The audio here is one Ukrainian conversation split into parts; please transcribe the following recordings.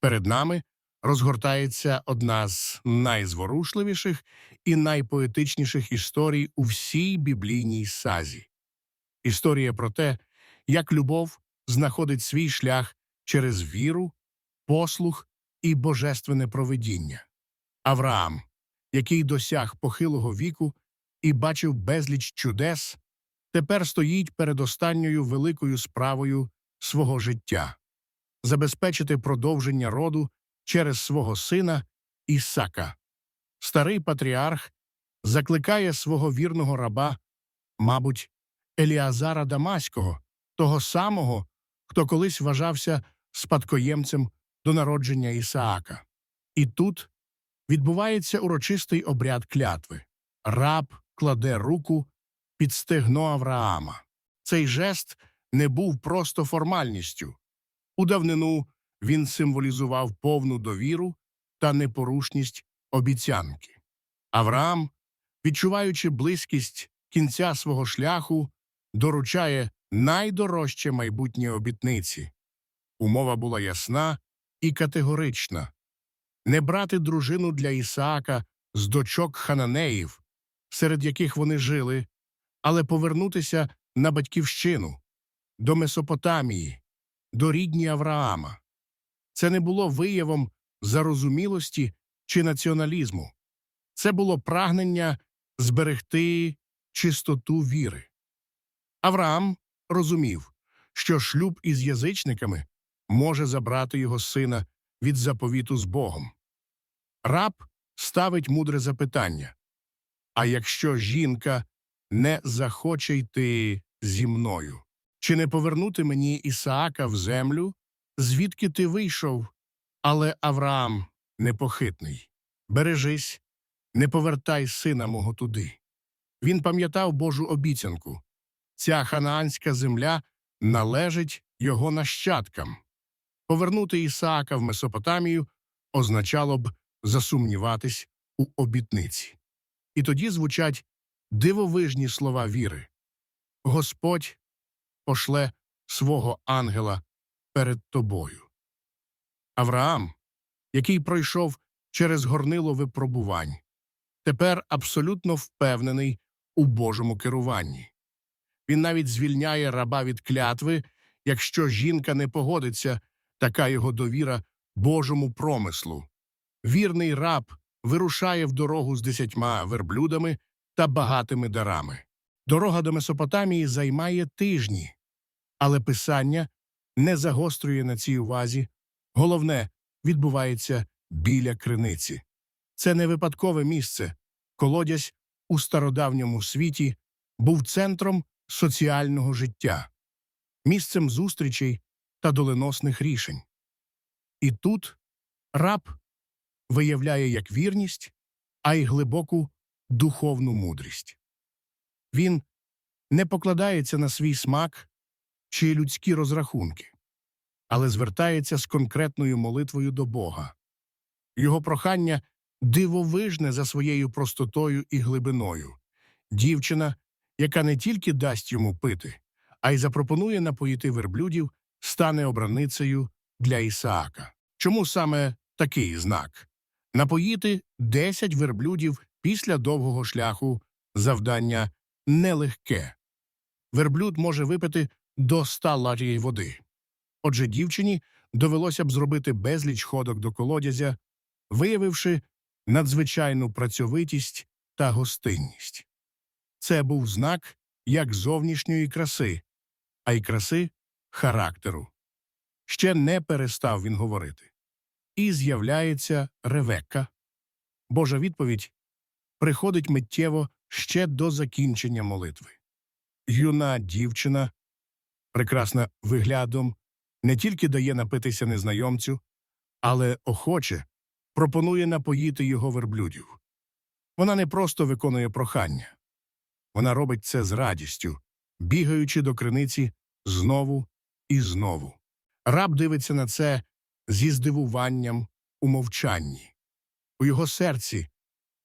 Перед нами розгортається одна з найзворушливіших і найпоетичніших історій у всій біблійній сазі. Історія про те, як любов знаходить свій шлях через віру, послух і божественне провидіння. Авраам, який досяг похилого віку і бачив безліч чудес, тепер стоїть перед останньою великою справою свого життя забезпечити продовження роду через свого сина Ісака. Старий патріарх закликає свого вірного раба, мабуть, Еліазара Дамаського, того самого, хто колись вважався спадкоємцем до народження Ісаака. І тут відбувається урочистий обряд клятви. Раб кладе руку під стегно Авраама. Цей жест не був просто формальністю. У давнину він символізував повну довіру та непорушність обіцянки. Авраам, відчуваючи близькість кінця свого шляху, доручає найдорожче майбутнє обітниці. Умова була ясна і категорична не брати дружину для Ісаака з дочок хананеїв, серед яких вони жили, але повернутися на батьківщину, до Месопотамії, до рідні Авраама. Це не було виявом зарозумілості чи націоналізму. Це було прагнення зберегти чистоту віри. Авраам розумів, що шлюб із язичниками може забрати його сина від заповіту з Богом. Раб ставить мудре запитання А якщо жінка не захоче йти зі мною, чи не повернути мені Ісаака в землю, звідки ти вийшов? Але Авраам непохитний. Бережись, не повертай сина мого туди. Він пам'ятав Божу обіцянку ця ханаанська земля належить його нащадкам. Повернути Ісаака в Месопотамію означало б засумніватись у обітниці. І тоді звучать дивовижні слова віри Господь пошле свого ангела перед тобою. Авраам, який пройшов через горнило випробувань, тепер абсолютно впевнений у Божому керуванні. Він навіть звільняє раба від клятви, якщо жінка не погодиться, така його довіра Божому промислу. Вірний раб вирушає в дорогу з десятьма верблюдами та багатими дарами. Дорога до Месопотамії займає тижні, але писання не загострює на цій увазі. Головне відбувається біля криниці. Це не випадкове місце. Колодязь у стародавньому світі був центром соціального життя, місцем зустрічей та доленосних рішень. І тут раб виявляє як вірність, а й глибоку духовну мудрість. Він не покладається на свій смак чи людські розрахунки, але звертається з конкретною молитвою до Бога. Його прохання дивовижне за своєю простотою і глибиною. Дівчина, яка не тільки дасть йому пити, а й запропонує напоїти верблюдів, стане обраницею для Ісаака. Чому саме такий знак? Напоїти 10 верблюдів після довгого шляху завдання нелегке. Верблюд може випити до 100 ларій води. Отже, дівчині довелося б зробити безліч ходок до колодязя, виявивши надзвичайну працьовитість та гостинність. Це був знак як зовнішньої краси, а й краси характеру. Ще не перестав він говорити. І з'являється Ревекка. Божа відповідь приходить миттєво ще до закінчення молитви. Юна дівчина, прекрасна виглядом, не тільки дає напитися незнайомцю, але охоче пропонує напоїти його верблюдів. Вона не просто виконує прохання, вона робить це з радістю, бігаючи до криниці знову і знову. Раб дивиться на це зі здивуванням у мовчанні. У його серці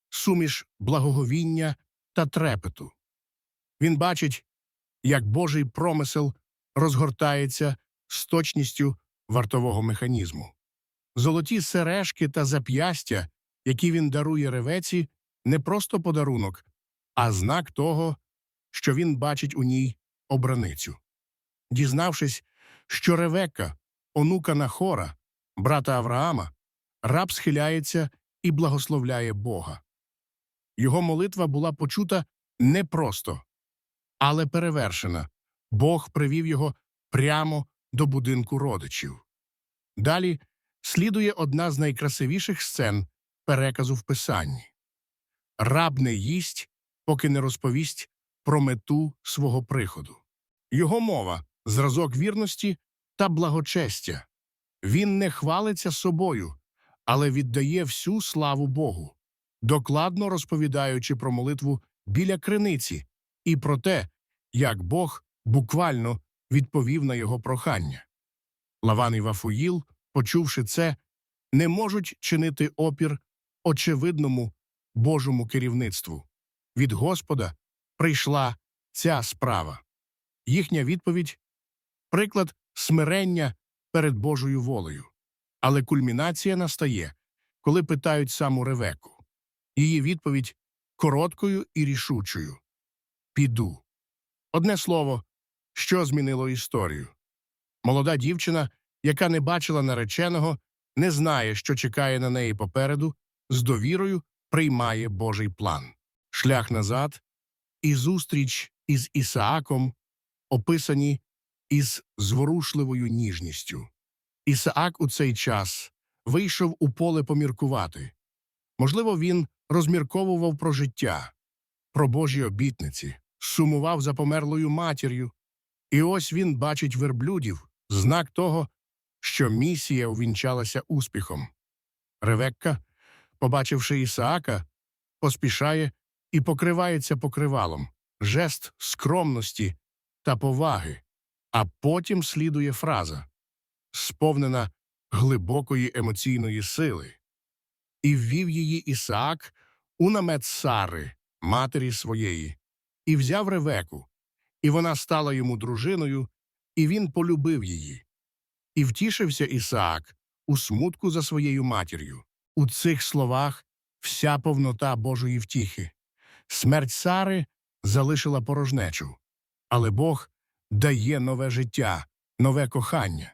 суміш благоговіння та трепету. Він бачить, як Божий промисел розгортається з точністю вартового механізму. Золоті сережки та зап'ястя, які він дарує ревеці, не просто подарунок, а знак того, що він бачить у ній обраницю. Дізнавшись, що Ревекка, онука Нахора, брата Авраама, раб схиляється і благословляє Бога. Його молитва була почута не просто, але перевершена. Бог привів його прямо до будинку родичів. Далі слідує одна з найкрасивіших сцен переказу в Писанні. Раб не їсть, поки не розповість про мету свого приходу. Його мова зразок вірності та благочестя. Він не хвалиться собою, але віддає всю славу Богу, докладно розповідаючи про молитву біля криниці і про те, як Бог буквально відповів на його прохання. Лаван і Вафуїл, почувши це, не можуть чинити опір очевидному Божому керівництву. Від Господа прийшла ця справа. Їхня відповідь приклад смирення перед Божою волею. Але кульмінація настає, коли питають саму Ревеку. Її відповідь короткою і рішучою піду. Одне слово, що змінило історію. Молода дівчина, яка не бачила нареченого, не знає, що чекає на неї попереду, з довірою приймає Божий план. Шлях назад і зустріч із Ісааком описані із зворушливою ніжністю. Ісаак у цей час вийшов у поле поміркувати. Можливо, він розмірковував про життя, про Божі обітниці, сумував за померлою матір'ю. І ось він бачить верблюдів, знак того, що місія увінчалася успіхом. Ревекка, побачивши Ісаака, поспішає і покривається покривалом, жест скромності та поваги, а потім слідує фраза, сповнена глибокої емоційної сили. І ввів її Ісаак у намет Сари, матері своєї, і взяв Ревеку, і вона стала йому дружиною, і він полюбив її. І втішився Ісаак у смутку за своєю матір'ю. У цих словах вся повнота Божої втіхи. Смерть Сари залишила порожнечу, але Бог дає нове життя, нове кохання.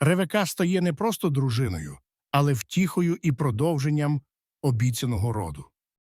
Ревека стає не просто дружиною, але втіхою і продовженням обіцяного роду.